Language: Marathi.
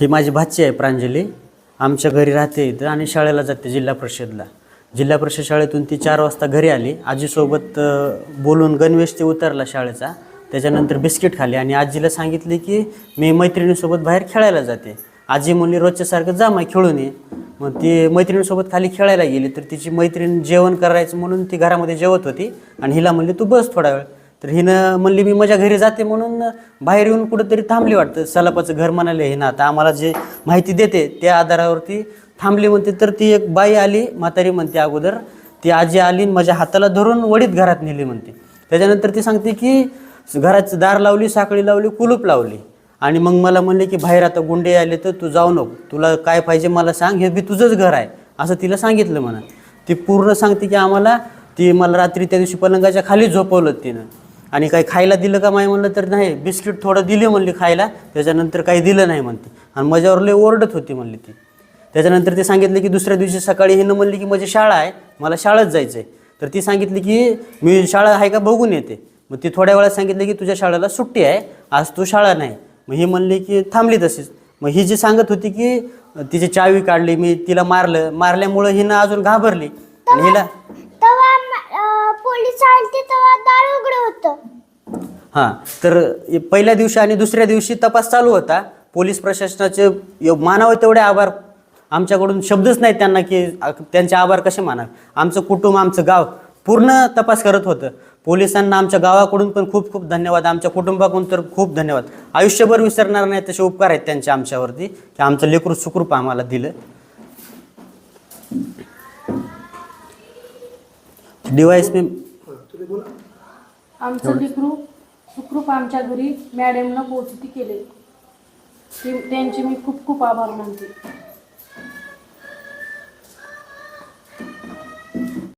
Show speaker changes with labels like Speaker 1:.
Speaker 1: ही माझी भाची आहे प्रांजली. आमच्या घरी राहते इथं आणि शाळेला जाते जिल्हा परिषदला. जिल्हा परिषद शाळेतून ती चार वाजता घरी आली. आजीसोबत बोलून गणवेश ते उतरला शाळेचा. त्याच्यानंतर बिस्किट खाली आणि आजीला सांगितले की मी मैत्रिणीसोबत बाहेर खेळायला जाते. आजी म्हणली रोजच्यासारखं जा मग खेळून ये. मग ती मैत्रिणीसोबत खाली खेळायला गेली. तर तिची मैत्रीण जेवण करायचं म्हणून ती घरामध्ये जेवत होती. आणि हिला म्हणली तू बस थोडा वेळ. तर हिनं म्हणली मी माझ्या घरी जाते म्हणून बाहेर येऊन कुठंतरी थांबली वाटतं. सलापाचं घर म्हणाले हिनं आता आम्हाला जे माहिती देते त्या आधारावरती थांबली म्हणते. तर ती एक बाई आली म्हातारी म्हणते अगोदर. ती आजी आली आणि माझ्या हाताला धरून वडीत घरात नेली म्हणते. त्याच्यानंतर ती सांगते की घराचं दार लावली साखळी लावली कुलूप लावली. आणि मग मला म्हणले की बाहेर आता गुंडे आले तर तू जाऊ नको. तुला काय पाहिजे मला सांग हे बी तुझंच घर आहे. असं तिला सांगितलं म्हणा. ती पूर्ण सांगते की आम्हाला ती मला रात्री त्या दिवशी पलंगाच्या खाली झोपवलं तिनं. आणि काही खायला दिलं का माय म्हणलं तर नाही बिस्किट थोडं दिले म्हणली खायला त्याच्यानंतर काही दिलं नाही म्हणते. आणि माझ्यावर लय ओरडत होती म्हणली ती. त्याच्यानंतर ते सांगितलं की दुसऱ्या दिवशी सकाळी हिनं म्हणली की माझी शाळा आहे मला शाळेत जायचं आहे तर ती सांगितली की मी शाळा आहे का बघून येते. मग ती थोड्या वेळात सांगितलं की तुझ्या शाळेला सुट्टी आहे आज तू शाळा नाही. मग ही म्हणली की थांबली तशीच. मग ही जी सांगत होती की तिची चावी काढली मी तिला मारलं मारल्यामुळं हिनं अजून घाबरली. आणि हिला हां तर पहिल्या दिवशी आणि दुसऱ्या दिवशी तपास चालू होता. पोलीस प्रशासनाचे मानावे तेवढे आभार. आमच्याकडून शब्दच नाहीत त्यांना की त्यांचे आभार कसे मानावे. आमचं कुटुंब आमचं गाव पूर्ण तपास करत होतं. पोलिसांना आमच्या गावाकडून पण खूप खूप धन्यवाद. आमच्या कुटुंबाकडून तर खूप धन्यवाद. आयुष्यभर विसरणार नाही तसे उपकार आहेत त्यांचे आमच्यावरती. की आमचं लेकरू सुखरूप आम्हाला दिलं. डिवाइस मी
Speaker 2: आमचं लेकरू सुखरूप आमच्या घरी मॅडमनं पोहोचती केले. ते त्यांचे मी खूप खूप आभार मानते.